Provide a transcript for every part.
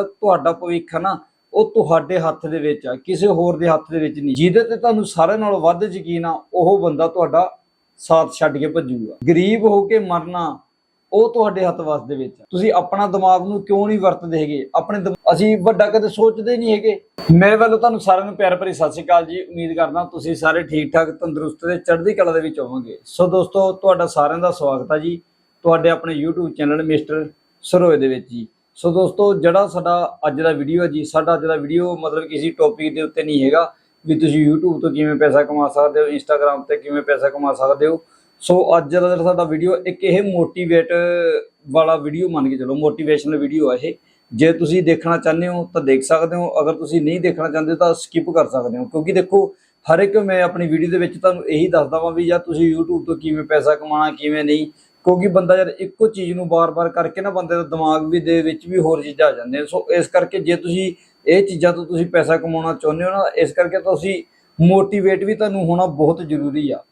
ਤੁਹਾਡਾ ਭਵਿੱਖ ਹੈ ਨਾ, ਉਹ ਤੁਹਾਡੇ ਹੱਥ ਦੇ ਵਿੱਚ ਆ, ਕਿਸੇ ਹੋਰ ਦੇ ਹੱਥ ਦੇ ਵਿੱਚ ਨਹੀਂ। ਜਿਹਦੇ ਤੇ ਤੁਹਾਨੂੰ ਸਾਰਿਆਂ ਨਾਲੋਂ ਵੱਧ ਯਕੀਨ ਆ, ਉਹ ਬੰਦਾ ਤੁਹਾਡਾ ਸਾਥ ਛੱਡ ਕੇ ਭੱਜੂਗਾ। ਗਰੀਬ ਹੋ ਕੇ ਮਰਨਾ, ਉਹ ਤੁਹਾਡੇ ਹੱਥ ਵੱਸ ਦੇ ਵਿੱਚ ਤੁਸੀਂ ਆਪਣਾ ਦਿਮਾਗ ਨੂੰ ਕਿਉਂ ਨਹੀਂ ਵਰਤਦੇ ਹੈਗੇ? ਆਪਣੇ ਅਸੀਂ ਵੱਡਾ ਕਦੇ ਸੋਚਦੇ ਨਹੀਂ ਹੈਗੇ। ਮੇਰੇ ਵੱਲੋਂ ਤੁਹਾਨੂੰ ਸਾਰਿਆਂ ਨੂੰ ਪਿਆਰ ਭਰੀ ਸਤਿ ਸ਼੍ਰੀ ਅਕਾਲ ਜੀ। ਉਮੀਦ ਕਰਦਾ ਤੁਸੀਂ ਸਾਰੇ ਠੀਕ ਠਾਕ ਤੰਦਰੁਸਤ ਤੇ ਚੜ੍ਹਦੀ ਕਲਾ ਦੇ ਵਿੱਚ ਹੋਵੋਗੇ। ਸੋ ਦੋਸਤੋ, ਤੁਹਾਡਾ ਸਾਰਿਆਂ ਦਾ ਸਵਾਗਤ ਹੈ ਜੀ। ਤੁਹਾਡੇ ਆਪਣੇ YouTube ਚੈਨਲ ਮਿਸਟਰ ਸਰੋਏ ਦੇ ਵਿੱਚ ਜੀ। ਸੋ ਦੋਸਤੋ, ਜਿਹੜਾ ਸਾਡਾ ਅੱਜ ਦਾ ਵੀਡੀਓ ਹੈ ਜੀ, ਸਾਡਾ ਅੱਜ ਦਾ ਵੀਡੀਓ ਮਤਲਬ ਕਿਸੇ ਟੌਪਿਕ ਦੇ ਉੱਤੇ ਨਹੀਂ ਹੈਗਾ ਵੀ ਤੁਸੀਂ YouTube ਤੋਂ ਕਿਵੇਂ ਪੈਸਾ ਕਮਾ ਸਕਦੇ ਹੋ, Instagram ਤੇ ਕਿਵੇਂ ਪੈਸਾ ਕਮਾ ਸਕਦੇ ਹੋ। ਸੋ ਅੱਜ ਦਾ ਜਿਹੜਾ ਸਾਡਾ ਵੀਡੀਓ ਇੱਕ ਇਹ ਮੋਟੀਵੇਟ ਵਾਲਾ ਵੀਡੀਓ ਮੰਨ ਕੇ ਚਲੋ ਮੋਟੀਵੇਸ਼ਨਲ ਵੀਡੀਓ ਹੈ ਇਹ। ਜੇ ਤੁਸੀਂ ਦੇਖਣਾ ਚਾਹੁੰਦੇ ਹੋ ਤਾਂ ਦੇਖ ਸਕਦੇ ਹੋ, ਅਗਰ ਤੁਸੀਂ ਨਹੀਂ ਦੇਖਣਾ ਚਾਹੁੰਦੇ ਤਾਂ ਸਕਿਪ ਕਰ ਸਕਦੇ ਹੋ। ਕਿਉਂਕਿ ਦੇਖੋ, ਹਰ ਇੱਕ ਮੈਂ ਆਪਣੀ ਵੀਡੀਓ ਦੇ ਵਿੱਚ ਤੁਹਾਨੂੰ ਇਹੀ ਦੱਸਦਾ ਵਾਂ ਵੀ ਜਾਂ ਤੁਸੀਂ YouTube ਤੋਂ ਕਿਵੇਂ ਪੈਸਾ ਕਮਾਉਣਾ, ਕਿਵੇਂ ਨਹੀਂ ਕਿਉਂਕਿ ਬੰਦਾ ਯਾਰ ਇੱਕੋ ਚੀਜ਼ ਨੂੰ ਬਾਰ-ਬਾਰ ਕਰਕੇ ਨਾ ਬੰਦੇ ਦਾ ਦਿਮਾਗ ਵੀ ਦੇ ਵਿੱਚ ਵੀ ਹੋਰ ਚੀਜ਼ਾਂ ਆ ਜਾਂਦੀਆਂ ਸੋ ਇਸ ਕਰਕੇ ਜੇ ਤੁਸੀਂ ਇਹ ਚੀਜ਼ਾਂ ਤੋਂ ਤੁਸੀਂ ਪੈਸਾ ਕਮਾਉਣਾ ਚਾਹੁੰਦੇ ਹੋ ਨਾ, ਇਸ ਕਰਕੇ ਤੁਸੀਂ ਮੋਟੀਵੇਟ ਵੀ ਤੁਹਾਨੂੰ ਹੋਣਾ ਬਹੁਤ ਜ਼ਰੂਰੀ ਆ।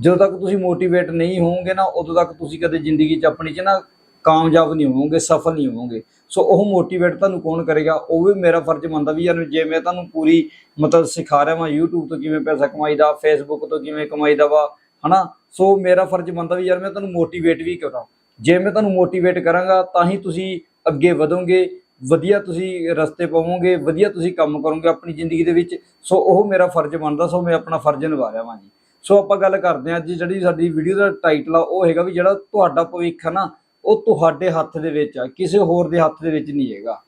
ਜਦੋਂ ਤੱਕ ਤੁਸੀਂ ਮੋਟੀਵੇਟ ਨਹੀਂ ਹੋਵੋਗੇ ਨਾ, ਉਦੋਂ ਤੱਕ ਤੁਸੀਂ ਕਦੇ ਜ਼ਿੰਦਗੀ 'ਚ ਆਪਣੀ 'ਚ ਨਾ ਕਾਮਯਾਬ ਨਹੀਂ ਹੋਵੋਗੇ, ਸਫਲ ਨਹੀਂ ਹੋਵੋਗੇ। ਸੋ ਉਹ ਮੋਟੀਵੇਟ ਤੁਹਾਨੂੰ ਕੌਣ ਕਰੇਗਾ? ਉਹ ਵੀ ਮੇਰਾ ਫਰਜ਼ ਮੰਨਦਾ ਵੀ ਯਾਰ ਜੇ ਮੈਂ ਤੁਹਾਨੂੰ ਪੂਰੀ ਮਤਲਬ ਸਿਖਾ ਰਿਹਾ ਵਾਂ YouTube ਤੋਂ ਕਿਵੇਂ ਪੈਸਾ ਕਮਾਈਦਾ, Facebook ਤੋਂ ਕਿਵੇਂ ਕਮਾਈਦਾ ਵਾ, ਹਨਾ? ਸੋ ਮੇਰਾ ਫਰਜ਼ ਬਣਦਾ ਵੀ ਯਾਰ ਮੈਂ ਤੁਹਾਨੂੰ ਮੋਟੀਵੇਟ ਵੀ ਕਰਾਂ ਜੇ ਮੈਂ ਤੁਹਾਨੂੰ ਮੋਟੀਵੇਟ ਕਰਾਂਗਾ, ਤਾਂ ਹੀ ਤੁਸੀਂ ਅੱਗੇ ਵਧੋਗੇ, ਵਧੀਆ ਤੁਸੀਂ ਰਸਤੇ ਪਾਵੋਗੇ, ਵਧੀਆ ਤੁਸੀਂ ਕੰਮ ਕਰੋਗੇ ਆਪਣੀ ਜ਼ਿੰਦਗੀ ਦੇ ਵਿੱਚ। ਸੋ ਉਹ ਮੇਰਾ ਫਰਜ਼ ਬਣਦਾ ਸੋ ਮੈਂ ਆਪਣਾ ਫਰਜ਼ ਨਿਭਾ ਰਿਹਾ ਵਾਂ ਜੀ। ਸੋ ਆਪਾਂ ਗੱਲ ਕਰਦੇ ਹਾਂ ਅੱਜ ਜਿਹੜੀ ਸਾਡੀ ਵੀਡੀਓ ਦਾ ਟਾਈਟਲ ਆ, ਉਹ ਹੈਗਾ ਵੀ ਜਿਹੜਾ ਤੁਹਾਡਾ ਭਵਿੱਖ ਹੈ ਨਾ, ਉਹ ਤੁਹਾਡੇ ਹੱਥ ਦੇ ਵਿੱਚ ਆ, ਕਿਸੇ ਹੋਰ ਦੇ ਹੱਥ ਦੇ ਵਿੱਚ ਨਹੀਂ ਹੈਗਾ।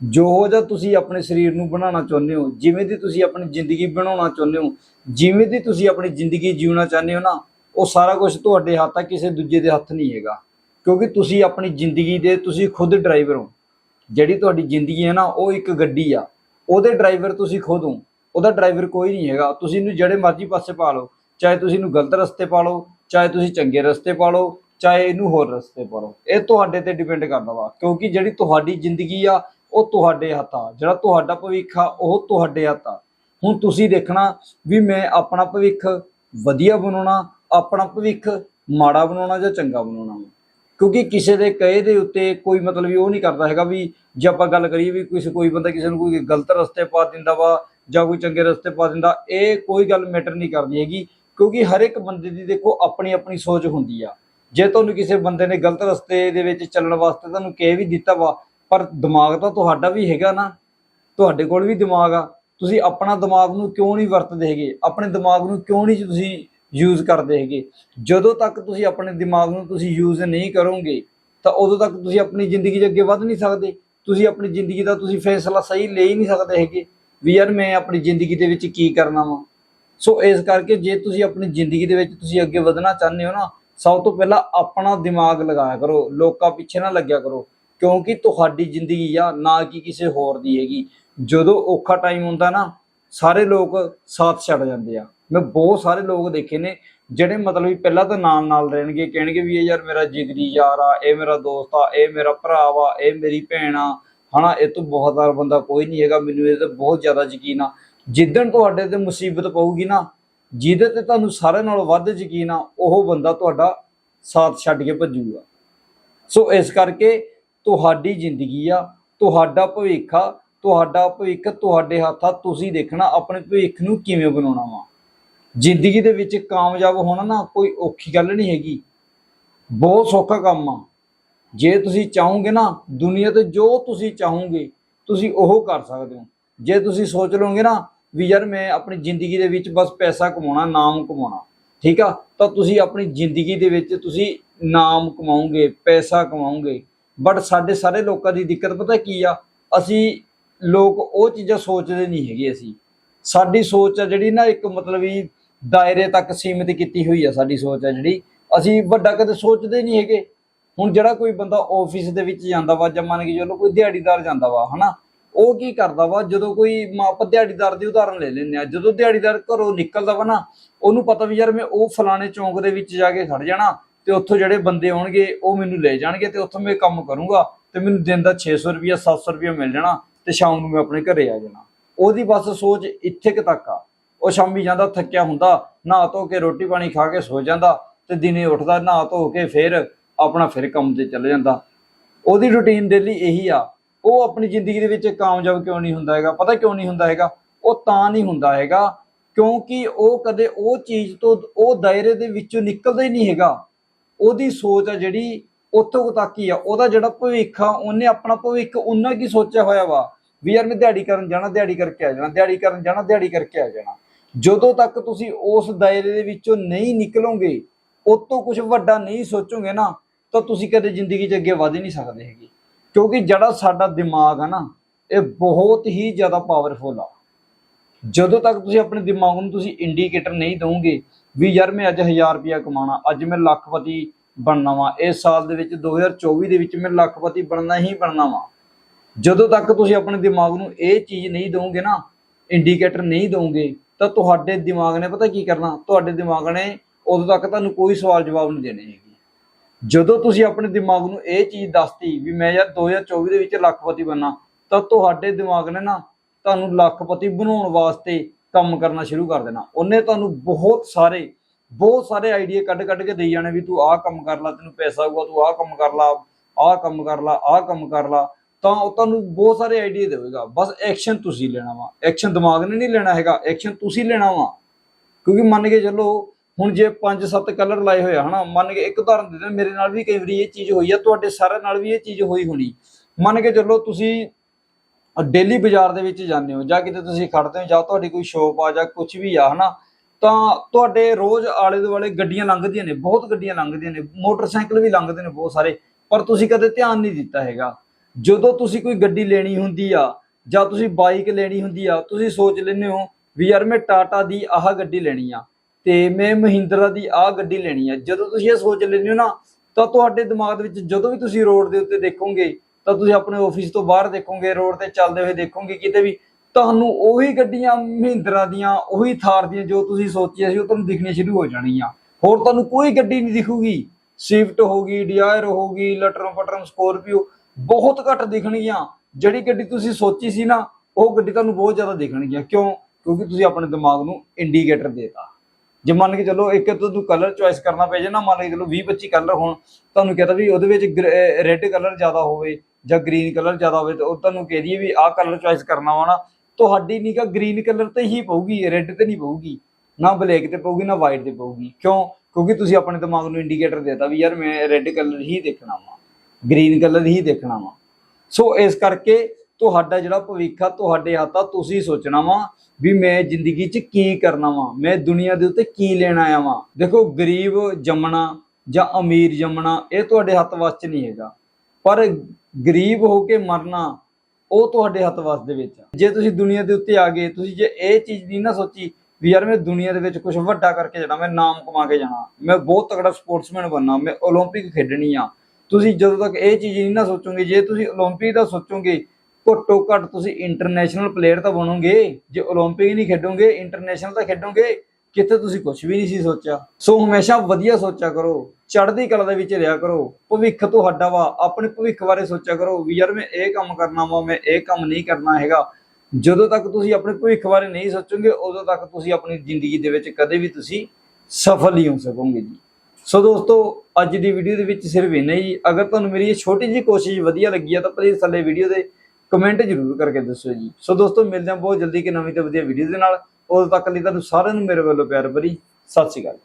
ਜੋ ਜਿਹਾ ਤੁਸੀਂ ਆਪਣੇ ਸਰੀਰ ਨੂੰ ਬਣਾਉਣਾ ਚਾਹੁੰਦੇ ਹੋ, ਜਿਵੇਂ ਦੀ ਤੁਸੀਂ ਆਪਣੀ ਜ਼ਿੰਦਗੀ ਬਣਾਉਣਾ ਚਾਹੁੰਦੇ ਹੋ, ਜਿਵੇਂ ਦੀ ਤੁਸੀਂ ਆਪਣੀ ਜ਼ਿੰਦਗੀ ਜਿਉਣਾ ਚਾਹੁੰਦੇ ਹੋ ਨਾ ਉਹ ਸਾਰਾ ਕੁਝ ਤੁਹਾਡੇ ਹੱਥ ਆ, ਕਿਸੇ ਦੂਜੇ ਦੇ ਹੱਥ ਨਹੀਂ ਹੈਗਾ। ਕਿਉਂਕਿ ਤੁਸੀਂ ਆਪਣੀ ਜ਼ਿੰਦਗੀ ਦੇ, ਤੁਸੀਂ ਖੁਦ ਡਰਾਈਵਰ ਹੋ। ਜਿਹੜੀ ਤੁਹਾਡੀ ਜ਼ਿੰਦਗੀ ਹੈ ਨਾ, ਉਹ ਇੱਕ ਗੱਡੀ ਆ। ਉਹਦੇ ਡਰਾਈਵਰ ਤੁਸੀਂ ਖੁਦ ਹੋ। ਉਹਦਾ ਡਰਾਈਵਰ ਕੋਈ ਨਹੀਂ ਹੈਗਾ। ਤੁਸੀਂ ਇਹਨੂੰ ਜਿਹੜੇ ਮਰਜ਼ੀ ਪਾਸੇ ਪਾ ਲਓ। ਚਾਹੇ ਤੁਸੀਂ ਇਹਨੂੰ ਗਲਤ ਰਸਤੇ ਪਾ ਲਓ, ਚਾਹੇ ਤੁਸੀਂ ਚੰਗੇ ਰਸਤੇ ਪਾ ਲਓ, ਚਾਹੇ ਇਹਨੂੰ ਹੋਰ ਰਸਤੇ ਪਾ ਲਓ। ਇਹ ਤੁਹਾਡੇ ਤੇ ਡਿਪੈਂਡ ਕਰਦਾ ਵਾ। ਕਿਉਂਕਿ ਜਿਹੜੀ ਤੁਹਾਡੀ ਜ਼ਿੰਦਗੀ ਆ, ਉਹ ਤੁਹਾਡੇ ਹੱਥ ਆ। ਜਿਹੜਾ ਤੁਹਾਡਾ ਭਵਿੱਖ ਆ, ਉਹ ਤੁਹਾਡੇ ਹੱਥ ਆ। ਹੁਣ ਤੁਸੀਂ ਦੇਖਣਾ ਵੀ ਮੈਂ ਆਪਣਾ ਭਵਿੱਖ ਵਧੀਆ ਬਣਾਉਣਾ ਆਪਣਾ ਭਵਿੱਖ ਮਾੜਾ ਬਣਾਉਣਾ ਜਾਂ ਚੰਗਾ ਬਣਾਉਣਾ ਵਾ। ਕਿਉਂਕਿ ਕਿਸੇ ਦੇ ਕਹੇ ਦੇ ਉੱਤੇ ਕੋਈ ਮਤਲਬ ਵੀ ਉਹ ਨਹੀਂ ਕਰਦਾ ਹੈਗਾ ਵੀ ਜੇ ਆਪਾਂ ਗੱਲ ਕਰੀਏ ਵੀ ਕਿਸੇ ਕੋਈ ਬੰਦਾ ਕਿਸੇ ਨੂੰ ਕੋਈ ਗਲਤ ਰਸਤੇ ਪਾ ਦਿੰਦਾ ਵਾ ਜਾਂ ਕੋਈ ਚੰਗੇ ਰਸਤੇ ਪਾ ਦਿੰਦਾ, ਇਹ ਕੋਈ ਗੱਲ ਮੈਟਰ ਨਹੀਂ ਕਰਦੀ ਹੈਗੀ। ਕਿਉਂਕਿ ਹਰ ਇੱਕ ਬੰਦੇ ਦੀ ਦੇਖੋ ਆਪਣੀ ਆਪਣੀ ਸੋਚ ਹੁੰਦੀ ਆ। ਜੇ ਤੁਹਾਨੂੰ ਕਿਸੇ ਬੰਦੇ ਨੇ ਗਲਤ ਰਸਤੇ ਦੇ ਵਿੱਚ ਚੱਲਣ ਵਾਸਤੇ ਤੁਹਾਨੂੰ ਕਹਿ ਵੀ ਦਿੱਤਾ ਵਾ, ਪਰ ਦਿਮਾਗ ਤਾਂ ਤੁਹਾਡਾ ਵੀ ਹੈਗਾ ਨਾ। ਤੁਹਾਡੇ ਕੋਲ ਵੀ ਦਿਮਾਗ ਆ। ਤੁਸੀਂ ਆਪਣਾ ਦਿਮਾਗ ਨੂੰ ਕਿਉਂ ਨਹੀਂ ਵਰਤਦੇ ਹੈਗੇ? ਆਪਣੇ ਦਿਮਾਗ ਨੂੰ ਕਿਉਂ ਨਹੀਂ ਤੁਸੀਂ ਯੂਜ਼ ਕਰਦੇ ਹੈਗੇ। ਜਦੋਂ ਤੱਕ ਤੁਸੀਂ ਆਪਣੇ ਦਿਮਾਗ ਨੂੰ ਤੁਸੀਂ ਯੂਜ਼ ਨਹੀਂ ਕਰੋਗੇ, ਤਾਂ ਉਦੋਂ ਤੱਕ ਤੁਸੀਂ ਆਪਣੀ ਜ਼ਿੰਦਗੀ 'ਚ ਅੱਗੇ ਵਧ ਨਹੀਂ ਸਕਦੇ। ਤੁਸੀਂ ਆਪਣੀ ਜ਼ਿੰਦਗੀ ਦਾ ਤੁਸੀਂ ਫੈਸਲਾ ਸਹੀ ਲੈ ਹੀ ਨਹੀਂ ਸਕਦੇ ਹੈਗੇ ਵੀ ਯਾਰ ਮੈਂ ਆਪਣੀ ਜ਼ਿੰਦਗੀ ਦੇ ਵਿੱਚ ਕੀ ਕਰਨਾ ਵਾ। ਸੋ ਇਸ ਕਰਕੇ ਜੇ ਤੁਸੀਂ ਆਪਣੀ ਜ਼ਿੰਦਗੀ ਦੇ ਵਿੱਚ ਤੁਸੀਂ ਅੱਗੇ ਵਧਣਾ ਚਾਹੁੰਦੇ ਹੋ ਨਾ, ਸਭ ਤੋਂ ਪਹਿਲਾਂ ਆਪਣਾ ਦਿਮਾਗ ਲਗਾਇਆ ਕਰੋ। ਲੋਕਾਂ ਪਿੱਛੇ ਨਾ ਲੱਗਿਆ ਕਰੋ, ਕਿਉਂਕਿ ਤੁਹਾਡੀ ਜ਼ਿੰਦਗੀ ਆ ਨਾ ਕਿ ਕਿਸੇ ਹੋਰ ਦੀ ਹੈਗੀ। ਜਦੋਂ ਔਖਾ ਟਾਈਮ ਹੁੰਦਾ ਨਾ ਸਾਰੇ ਲੋਕ ਸਾਥ ਛੱਡ ਜਾਂਦੇ ਆ। ਮੈਂ ਬਹੁਤ ਸਾਰੇ ਲੋਕ ਦੇਖੇ ਨੇ ਜਿਹੜੇ ਮਤਲਬ ਵੀ ਪਹਿਲਾਂ ਤਾਂ ਨਾਲ ਨਾਲ ਰਹਿਣਗੇ, ਕਹਿਣਗੇ ਵੀ ਇਹ ਯਾਰ ਮੇਰਾ ਜਿਗਰੀ ਯਾਰ ਆ, ਇਹ ਮੇਰਾ ਦੋਸਤ ਆ, ਇਹ ਮੇਰਾ ਭਰਾ ਵਾ, ਇਹ ਮੇਰੀ ਭੈਣ ਆ। ਹਨਾ, ਇਹ ਤੋਂ ਬਹੁਤ ਬਹੁਤਾਰ ਬੰਦਾ ਕੋਈ ਨਹੀਂ ਹੈਗਾ, ਮੈਨੂੰ ਇਹ ਤੇ ਬਹੁਤ ਜ਼ਿਆਦਾ ਯਕੀਨ ਆ। ਜਿੱਦਣ ਤੁਹਾਡੇ ਤੇ ਮੁਸੀਬਤ ਪਊਗੀ ਨਾ, ਜਿਹਦੇ ਤੇ ਤੁਹਾਨੂੰ ਸਾਰਿਆਂ ਨਾਲੋਂ ਵੱਧ ਯਕੀਨ ਆ, ਉਹ ਬੰਦਾ ਤੁਹਾਡਾ ਸਾਥ ਛੱਡ ਕੇ ਭੱਜੂਗਾ। ਸੋ ਇਸ ਕਰਕੇ ਤੁਹਾਡੀ ਜ਼ਿੰਦਗੀ ਆ, ਤੁਹਾਡਾ ਭਵਿੱਖ ਆ ਤੁਹਾਡਾ ਭਵਿੱਖ ਤੁਹਾਡੇ ਹੱਥ ਆ ਤੁਸੀਂ ਦੇਖਣਾ, ਆਪਣੇ ਭਵਿੱਖ ਨੂੰ ਕਿਵੇਂ ਬਣਾਉਣਾ ਵਾ। ਜ਼ਿੰਦਗੀ ਦੇ ਵਿੱਚ ਕਾਮਯਾਬ ਹੋਣਾ ਨਾ ਕੋਈ ਔਖੀ ਗੱਲ ਨਹੀਂ ਹੈਗੀ। ਬਹੁਤ ਸੌਖਾ ਕੰਮ ਆ। ਜੇ ਤੁਸੀਂ ਚਾਹੋਗੇ ਨਾ, ਦੁਨੀਆ ਤੇ ਜੋ ਤੁਸੀਂ ਚਾਹੋਗੇ, ਤੁਸੀਂ ਉਹ ਕਰ ਸਕਦੇ ਹੋ। ਜੇ ਤੁਸੀਂ ਸੋਚ ਲਓਗੇ ਨਾ ਵੀ ਯਾਰ ਮੈਂ ਆਪਣੀ ਜ਼ਿੰਦਗੀ ਦੇ ਵਿੱਚ ਬਸ ਪੈਸਾ ਕਮਾਉਣਾ, ਨਾਮ ਕਮਾਉਣਾ, ਠੀਕ ਆ? ਤਾਂ ਤੁਸੀਂ ਆਪਣੀ ਜ਼ਿੰਦਗੀ ਦੇ ਵਿੱਚ ਤੁਸੀਂ ਨਾਮ ਕਮਾਉਂਗੇ ਪੈਸਾ ਕਮਾਉਂਗੇ ਬਟ ਸਾਡੇ ਸਾਰੇ ਲੋਕਾਂ ਦੀ ਦਿੱਕਤ ਪਤਾ ਕੀ ਆ? ਅਸੀਂ ਲੋਕ ਉਹ ਚੀਜ਼ਾਂ ਸੋਚਦੇ ਨਹੀਂ ਹੈਗੇ ਅਸੀਂ। ਸਾਡੀ ਸੋਚ ਆ ਜਿਹੜੀ ਨਾ ਇੱਕ ਮਤਲਬ ਵੀ ਦਾਇਰੇ ਤੱਕ ਸੀਮਿਤ ਕੀਤੀ ਹੋਈ ਆ ਸਾਡੀ ਸੋਚ ਆ ਜਿਹੜੀ। ਅਸੀਂ ਵੱਡਾ ਕਦੇ ਸੋਚਦੇ ਨਹੀਂ ਹੈਗੇ। ਹੁਣ ਜਿਹੜਾ ਕੋਈ ਬੰਦਾ ਆਫਿਸ ਦੇ ਵਿੱਚ ਜਾਂਦਾ ਵਾ ਜਾਂ ਮੰਨ ਕੇ ਚਲੋ ਕੋਈ ਦਿਹਾੜੀਦਾਰ ਜਾਂਦਾ ਵਾ, ਹਨਾ? ਉਹ ਕੀ ਕਰਦਾ ਵਾ? ਜਦੋਂ ਕੋਈ ਮ- ਆਪਾਂ ਦਿਹਾੜੀਦਾਰ ਦੀ ਉਦਾਹਰਨ ਲੈ ਲੈਂਦੇ ਆ। ਜਦੋਂ ਦਿਹਾੜੀਦਾਰ ਘਰੋਂ ਨਿਕਲਦਾ ਵਾ ਨਾ, ਉਹਨੂੰ ਪਤਾ ਵੀ ਯਾਰ ਮੈਂ ਉਹ ਫਲਾਣੇ ਚੌਂਕ ਦੇ ਵਿੱਚ ਜਾ ਕੇ ਖੜ ਜਾਣਾ ਤੇ ਉੱਥੋਂ ਜਿਹੜੇ ਬੰਦੇ ਆਉਣਗੇ ਉਹ ਮੈਨੂੰ ਲੈ ਜਾਣਗੇ ਤੇ ਉੱਥੋਂ ਮੈਂ ਕੰਮ ਕਰੂੰਗਾ ਤੇ ਮੈਨੂੰ ਦਿਨ ਦਾ 600 ਰੁਪਿਆ 700 ਰੁਪਿਆ ਮਿਲ ਜਾਣਾ। ਤੇ ਸ਼ਾਮ ਨੂੰ ਮੈਂ ਆਪਣੇ ਘਰੇ ਆ ਜਾਣਾ। ਉਹਦੀ ਬਸ ਸੋਚ ਇੱਥੇ ਕੁ ਤੱਕ ਆ। ਉਹ ਸ਼ਾਮੀ ਜਾਂਦਾ, ਥੱਕਿਆ ਹੁੰਦਾ, ਨਹਾ ਧੋ ਕੇ ਰੋਟੀ ਪਾਣੀ ਖਾ ਕੇ ਸੋ ਜਾਂਦਾ ਤੇ ਦਿਨੇ ਉੱਠਦਾ, ਨਹਾ ਧੋ ਕੇ ਫਿਰ ਆਪਣਾ ਫਿਰ ਕੰਮ ਤੇ ਚੱਲ ਜਾਂਦਾ। ਉਹਦੀ ਰੁਟੀਨ ਡੇਲੀ ਇਹੀ ਆ। ਉਹ ਆਪਣੀ ਜ਼ਿੰਦਗੀ ਦੇ ਵਿੱਚ ਕਾਮਯਾਬ ਕਿਉਂ ਨਹੀਂ ਹੁੰਦਾ ਹੈਗਾ? ਪਤਾ ਕਿਉਂ ਨਹੀਂ ਹੁੰਦਾ ਹੈਗਾ? ਉਹ ਤਾਂ ਨਹੀਂ ਹੁੰਦਾ ਹੈਗਾ, ਕਿਉਂਕਿ ਉਹ ਕਦੇ ਉਹ ਚੀਜ਼ ਤੋਂ, ਉਹ ਦਾਇਰੇ ਦੇ ਵਿੱਚੋਂ ਨਿਕਲਦਾ ਹੀ ਨਹੀਂ ਹੈਗਾ। ਉਹਦੀ ਸੋਚ ਆ ਜਿਹੜੀ, ਉੱਥੋਂ ਕੁ ਤੱਕ ਹੀ ਆ। ਉਹਦਾ ਜਿਹੜਾ ਭਵਿੱਖ ਆ, ਉਹਨੇ ਆਪਣਾ ਭਵਿੱਖ, ਉਹਨਾਂ ਕੀ ਸੋਚਿਆ ਹੋਇਆ ਵਾ? ਵੀ ਯਾਰ ਮੈਂ ਦਿਹਾੜੀ ਕਰਨ ਜਾਣਾ, ਦਿਹਾੜੀ ਕਰਕੇ ਆ ਜਾਣਾ, ਦਿਹਾੜੀ ਕਰਨ ਜਾਣਾ, ਦਿਹਾੜੀ ਕਰਕੇ ਆ ਜਾਣਾ। ਜਦੋਂ ਤੱਕ ਤੁਸੀਂ ਉਸ ਦਾਇਰੇ ਦੇ ਵਿੱਚੋਂ ਨਹੀਂ ਨਿਕਲੋਗੇ, ਉਸ ਤੋਂ ਕੁਝ ਵੱਡਾ ਨਹੀਂ ਸੋਚੋਗੇ ਨਾ, ਤਾਂ ਤੁਸੀਂ ਕਦੇ ਜ਼ਿੰਦਗੀ 'ਚ ਅੱਗੇ ਵਧ ਹੀ ਨਹੀਂ ਸਕਦੇ ਹੈਗੇ। ਕਿਉਂਕਿ ਜਿਹੜਾ ਸਾਡਾ ਦਿਮਾਗ ਆ ਨਾ, ਇਹ ਬਹੁਤ ਹੀ ਜ਼ਿਆਦਾ ਪਾਵਰਫੁਲ ਆ। ਜਦੋਂ ਤੱਕ ਤੁਸੀਂ ਆਪਣੇ ਦਿਮਾਗ ਨੂੰ ਤੁਸੀਂ ਇੰਡੀਕੇਟਰ ਨਹੀਂ ਦਵੋਗੇ ਵੀ ਯਾਰ ਮੈਂ ਅੱਜ 1000 ਰੁਪਇਆ ਕਮਾਣਾ ਅੱਜ ਮੈਂ ਲੱਖਪਤੀ ਬਣਨਾ ਵਾ, ਇਸ ਸਾਲ ਦੇ ਵਿੱਚ 2024 ਦੇ ਵਿੱਚ ਮੈਂ ਲੱਖਪਤੀ ਬਣਨਾ ਹੀ ਬਣਨਾ ਵਾ। ਜਦੋਂ ਤੱਕ ਤੁਸੀਂ ਆਪਣੇ ਦਿਮਾਗ ਨੂੰ ਇਹ ਚੀਜ਼ ਨਹੀਂ ਦਵੋਗੇ ਨਾ ਇੰਡੀਕੇਟਰ ਨਹੀਂ ਦਵੋਗੇ, ਤਾਂ ਤੁਹਾਡੇ ਦਿਮਾਗ ਨੇ ਪਤਾ ਕੀ ਕਰਨਾ? ਤੁਹਾਡੇ ਦਿਮਾਗ ਨੇ ਉਦੋਂ ਤੱਕ ਤੁਹਾਨੂੰ ਕੋਈ ਸਵਾਲ ਜਵਾਬ ਨਹੀਂ ਦੇਣੇ ਹੈਗੇ। ਜਦੋਂ ਤੁਸੀਂ ਆਪਣੇ ਦਿਮਾਗ ਨੂੰ ਇਹ ਚੀਜ਼ ਦੱਸਤੀ ਵੀ ਮੈਂ ਯਾਰ 2024 ਦੇ ਵਿੱਚ ਲੱਖਪਤੀ ਬਣਨਾ, ਤਾਂ ਤੁਹਾਡੇ ਦਿਮਾਗ ਨੇ ਨਾ ਤੁਹਾਨੂੰ ਲੱਖਪਤੀ ਬਣਾਉਣ ਵਾਸਤੇ ਕੰਮ ਕਰਨਾ ਸ਼ੁਰੂ ਕਰ ਦੇਣਾ। ਉਹਨੇ ਤੁਹਾਨੂੰ ਬਹੁਤ ਸਾਰੇ ਬਹੁਤ ਸਾਰੇ ਆਈਡੀਆ ਕੱਢ ਕੱਢ ਕੇ ਦੇਈ ਜਾਣੇ ਵੀ ਤੂੰ ਆਹ ਕੰਮ ਕਰ ਲੈ, ਤੈਨੂੰ ਪੈਸਾ ਆਊਗਾ, ਤੂੰ ਆਹ ਕੰਮ ਕਰ ਲੈ, ਆਹ ਕੰਮ ਕਰ ਲੈ, ਆਹ ਕੰਮ ਕਰ ਲੈ। ਤਾਂ ਉਹ ਤੁਹਾਨੂੰ ਬਹੁਤ ਸਾਰੇ ਆਈਡੀਆ ਦੇਵੇਗਾ। ਬਸ ਐਕਸ਼ਨ ਤੁਸੀਂ ਲੈਣਾ ਵਾ। ਐਕਸ਼ਨ ਦਿਮਾਗ ਨੇ ਨਹੀਂ ਲੈਣਾ ਹੈਗਾ। ਐਕਸ਼ਨ ਤੁਸੀਂ ਲੈਣਾ ਵਾ। ਕਿਉਂਕਿ ਮੰਨ ਕੇ ਚੱਲੋ, ਹੁਣ ਜੇ 5-7 ਕਲਰ ਲਾਏ ਹੋਏ ਆ, ਹਨਾ, ਮੰਨ ਕੇ ਇੱਕ ਉਦਾਹਰਨ ਦੇ ਮੇਰੇ ਨਾਲ ਵੀ ਕਈ ਵਾਰੀ ਇਹ ਚੀਜ਼ ਹੋਈ ਆ, ਤੁਹਾਡੇ ਸਾਰਿਆਂ ਨਾਲ ਵੀ ਇਹ ਚੀਜ਼ ਹੋਈ ਹੋਣੀ। ਮੰਨ ਕੇ ਚੱਲੋ, ਤੁਸੀਂ ਡੇਲੀ ਬਾਜ਼ਾਰ ਦੇ ਵਿੱਚ ਜਾਂਦੇ ਹੋ, ਜਾਂ ਕਿਤੇ ਤੁਸੀਂ ਖੜਦੇ ਹੋ, ਜਾਂ ਤੁਹਾਡੀ ਕੋਈ ਸ਼ੋਪ ਆ, ਜਾਂ ਕੁਝ ਵੀ ਆ, ਹਨਾ, ਤਾਂ ਤੁਹਾਡੇ ਰੋਜ਼ ਆਲੇ ਦੁਆਲੇ ਗੱਡੀਆਂ ਲੰਘਦੀਆਂ ਨੇ, ਬਹੁਤ ਗੱਡੀਆਂ ਲੰਘਦੀਆਂ ਨੇ, ਮੋਟਰਸਾਈਕਲ ਵੀ ਲੰਘਦੇ ਨੇ ਬਹੁਤ ਸਾਰੇ, ਪਰ ਤੁਸੀਂ ਕਦੇ ਧਿਆਨ ਨਹੀਂ ਦਿੱਤਾ ਹੈਗਾ। ਜਦੋਂ ਤੁਸੀਂ ਕੋਈ ਗੱਡੀ ਲੈਣੀ ਹੁੰਦੀ ਆ, ਜਾਂ ਤੁਸੀਂ ਬਾਈਕ ਲੈਣੀ ਹੁੰਦੀ ਆ, ਤੁਸੀਂ ਸੋਚ ਲੈਂਦੇ ਹੋ ਵੀ ਯਾਰ ਮੈਂ ਟਾਟਾ ਦੀ ਆਹ ਗੱਡੀ ਲੈਣੀ ਆ ਤੇ ਮੈਂ ਮਹਿੰਦਰਾ ਦੀ ਆਹ ਗੱਡੀ ਲੈਣੀ ਆ। ਜਦੋਂ ਤੁਸੀਂ ਇਹ ਸੋਚ ਲੈਂਦੇ ਹੋ ਨਾ, ਤਾਂ ਤੁਹਾਡੇ ਦਿਮਾਗ ਵਿੱਚ ਜਦੋਂ ਵੀ ਤੁਸੀਂ ਰੋਡ ਦੇ ਉੱਤੇ ਦੇਖੋਗੇ, ਤਾਂ ਤੁਸੀਂ ਆਪਣੇ ਆਫਿਸ ਤੋਂ ਬਾਹਰ ਦੇਖੋਗੇ, ਰੋਡ ਤੇ ਚੱਲਦੇ ਹੋਏ ਦੇਖੋਗੇ ਕਿਤੇ ਵੀ, ਤੁਹਾਨੂੰ ਉਹੀ ਗੱਡੀਆਂ ਮਹਿੰਦਰਾ ਦੀਆਂ, ਉਹੀ ਥਾਰ ਦੀਆਂ ਜੋ ਤੁਸੀਂ ਸੋਚਿਆ ਸੀ, ਉਹ ਤੁਹਾਨੂੰ ਦਿਖਣੀਆਂ ਸ਼ੁਰੂ ਹੋ ਜਾਣਗੀਆਂ ਹੋਰ ਤੁਹਾਨੂੰ ਕੋਈ ਗੱਡੀ ਨਹੀਂ ਦਿਖੂਗੀ। ਸਵਿਫਟ ਹੋਗੀ ਡਿਜ਼ਾਇਰ ਹੋਗੀ ਲਟਰਮ ਪਟਰਮ ਸਕੋਰਪੀਓ ਬਹੁਤ ਘੱਟ ਦਿਖਣਗੀਆਂ। ਜਿਹੜੀ ਗੱਡੀ ਤੁਸੀਂ ਸੋਚੀ ਸੀ ਨਾ, ਉਹ ਗੱਡੀ ਤੁਹਾਨੂੰ ਬਹੁਤ ਜ਼ਿਆਦਾ ਦਿਖਣਗੀਆਂ। ਕਿਉਂ? ਕਿਉਂਕਿ ਤੁਸੀਂ ਆਪਣੇ ਦਿਮਾਗ ਨੂੰ ਇੰਡੀਕੇਟਰ ਦੇਤਾ। ਜੇ ਮੰਨ ਕੇ ਚੱਲੋ, ਇੱਕ ਤੁਹਾਨੂੰ ਕਲਰ ਚੁਆਇਸ ਕਰਨਾ ਪੈ ਜੇ ਨਾ, ਮੰਨ ਕੇ ਚੱਲੋ 20 25 ਕਲਰ ਹੋਣ, ਤੁਹਾਨੂੰ ਕਹਤਾ ਵੀ ਉਹਦੇ ਵਿੱਚ ਰੈੱਡ ਕਲਰ ਜ਼ਿਆਦਾ ਹੋਵੇ ਜਾਂ ਗ੍ਰੀਨ ਕਲਰ ਜ਼ਿਆਦਾ ਹੋਵੇ, ਤਾਂ ਉਹ ਤੁਹਾਨੂੰ ਕਹਿ ਦਈਏ ਵੀ ਆਹ ਕਲਰ ਚੁਆਇਸ ਕਰਨਾ ਵਾ ਨਾ, ਤੁਹਾਡੀ ਨਿਗਾ ਗ੍ਰੀਨ ਕਲਰ ਤੇ ਹੀ ਪਊਗੀ ਰੈੱਡ ਤੇ ਨਹੀਂ ਪਊਗੀ। ਨਾ ਬਲੈਕ ਤੇ ਪਊਗੀ, ਨਾ ਵਾਈਟ ਤੇ ਪਊਗੀ। ਕਿਉਂ? ਕਿਉਂਕਿ ਤੁਸੀਂ ਆਪਣੇ ਦਿਮਾਗ ਨੂੰ ਇੰਡੀਕੇਟਰ ਦੇਤਾ ਵੀ ਯਾਰ ਮੈਂ ਰੈੱਡ ਕਲਰ ਹੀ ਦੇਖਣਾ ਵਾ। ਗ੍ਰੀਨ ਕਲਰ ਹੀ ਦੇਖਣਾ ਵਾ ਸੋ ਇਸ ਕਰਕੇ ਤੁਹਾਡਾ ਜਿਹੜਾ ਭਵਿੱਖ ਆ ਤੁਹਾਡੇ ਹੱਥ ਆ ਤੁਸੀਂ ਸੋਚਣਾ ਵਾ ਵੀ ਮੈਂ ਜ਼ਿੰਦਗੀ 'ਚ ਕੀ ਕਰਨਾ ਵਾ ਮੈਂ ਦੁਨੀਆ ਦੇ ਉੱਤੇ ਕੀ ਲੈਣ ਆਇਆ ਵਾਂ ਦੇਖੋ ਗਰੀਬ ਜੰਮਣਾ ਜਾਂ ਅਮੀਰ ਜੰਮਣਾ ਇਹ ਤੁਹਾਡੇ ਹੱਥ ਵੱਸ 'ਚ ਨਹੀਂ ਹੈਗਾ ਪਰ ਗਰੀਬ ਹੋ ਕੇ ਮਰਨਾ ਉਹ ਤੁਹਾਡੇ ਹੱਥ ਵੱਸ ਦੇ ਵਿੱਚ ਆ ਜੇ ਤੁਸੀਂ ਦੁਨੀਆ ਦੇ ਉੱਤੇ ਆ ਗਏ ਤੁਸੀਂ ਜੇ ਇਹ ਚੀਜ਼ ਨਹੀਂ ਨਾ ਸੋਚੀ ਵੀ ਯਾਰ ਮੈਂ ਦੁਨੀਆ ਦੇ ਵਿੱਚ ਕੁਝ ਵੱਡਾ ਕਰਕੇ ਜਾਣਾ ਮੈਂ ਨਾਮ ਕਮਾ ਕੇ ਜਾਣਾ ਮੈਂ ਬਹੁਤ ਤਕੜਾ ਸਪੋਰਟਸਮੈਨ ਬਣਨਾ ਮੈਂ 올림픽 ਖੇਡਣੀ ਆ ਤੁਸੀਂ ਜਦੋਂ ਤੱਕ ਇਹ ਚੀਜ਼ ਨਹੀਂ ਨਾ ਸੋਚੋਗੇ ਜੇ ਤੁਸੀਂ 올림픽 ਦਾ ਸੋਚੋਗੇ ਘੱਟੋ ਘੱਟ ਤੁਸੀਂ ਇੰਟਰਨੈਸ਼ਨਲ ਪਲੇਅਰ ਤਾਂ ਬਣੋਗੇ ਜੇ 올림픽 ਨਹੀਂ ਖੇਡੋਗੇ ਇੰਟਰਨੈਸ਼ਨਲ ਤਾਂ ਖੇਡੋਗੇ ਕਿਤੇ ਤੁਸੀਂ ਕੁਝ ਵੀ ਨਹੀਂ ਸੀ ਸੋਚਿਆ ਸੋ ਹਮੇਸ਼ਾ ਵਧੀਆ ਸੋਚਿਆ ਕਰੋ ਚੜ੍ਹਦੀ ਕਲਾ ਦੇ ਵਿੱਚ ਰਿਹਾ ਕਰੋ ਭਵਿੱਖ ਤੁਹਾਡਾ ਵਾ ਆਪਣੇ ਭਵਿੱਖ ਬਾਰੇ ਸੋਚਿਆ ਕਰੋ ਵੀ ਯਾਰ ਮੈਂ ਇਹ ਕੰਮ ਕਰਨਾ ਵਾ ਮੈਂ ਇਹ ਕੰਮ ਨਹੀਂ ਕਰਨਾ ਹੈਗਾ ਜਦੋਂ ਤੱਕ ਤੁਸੀਂ ਆਪਣੇ ਭਵਿੱਖ ਬਾਰੇ ਨਹੀਂ ਸੋਚੋਗੇ ਉਦੋਂ ਤੱਕ ਤੁਸੀਂ ਆਪਣੀ ਜ਼ਿੰਦਗੀ ਦੇ ਵਿੱਚ ਕਦੇ ਵੀ ਤੁਸੀਂ ਸਫਲ ਨਹੀਂ ਹੋ ਸਕੋਗੇ ਜੀ ਸੋ ਦੋਸਤੋ, ਅੱਜ ਦੀ ਵੀਡੀਓ ਦੇ ਵਿੱਚ ਸਿਰਫ ਇੰਨਾ ਹੀ। ਅਗਰ ਤੁਹਾਨੂੰ ਮੇਰੀ ਇਹ ਛੋਟੀ ਜਿਹੀ ਕੋਸ਼ਿਸ਼ ਵਧੀਆ ਲੱਗੀ ਹੈ ਤਾਂ ਪਲੀਜ਼ ਥੱਲੇ ਵੀਡੀਓ ਦੇ ਕਮੈਂਟ ਜ਼ਰੂਰ ਕਰਕੇ ਦੱਸੋ ਜੀ। ਸੋ ਦੋਸਤੋ, ਮਿਲਦੇ ਹਾਂ ਬਹੁਤ ਜਲਦੀ ਕਿ ਨਵੀਂ ਤੇ ਵਧੀਆ ਵੀਡੀਓ ਦੇ ਨਾਲ। ਉਦੋਂ ਤੱਕ ਲਈ ਤੁਹਾਨੂੰ ਸਾਰਿਆਂ ਨੂੰ ਮੇਰੇ ਵੱਲੋਂ ਪਿਆਰ ਭਰੀ। ਸਤਿ ਸ਼੍ਰੀ ਅਕਾਲ।